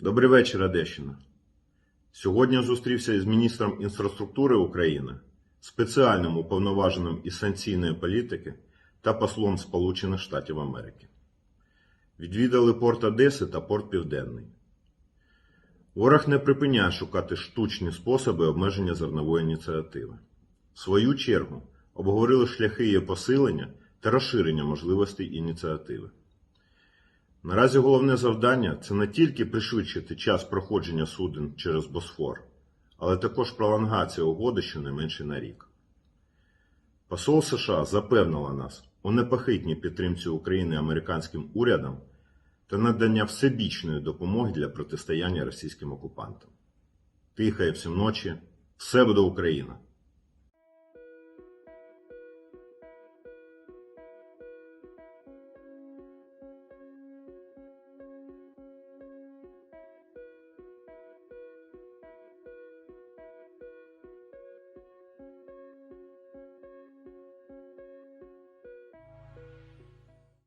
Добрий вечір, Одещина. Сьогодні зустрівся із міністром інфраструктури України, спеціальним уповноваженим із санкційної політики та послом Сполучених Штатів Америки. Відвідали порт Одеси та порт Південний. Ворог не припиняє шукати штучні способи обмеження зернової ініціативи. В свою чергу обговорили шляхи її посилення та розширення можливостей ініціативи. Наразі головне завдання це не тільки пришвидшити час проходження суден через Босфор, але також пролонгація угоди щонайменше на рік. Посол США запевнила нас у непохитній підтримці України американським урядом та надання всебічної допомоги для протистояння російським окупантам. Тихає всім ночі, все буде Україна!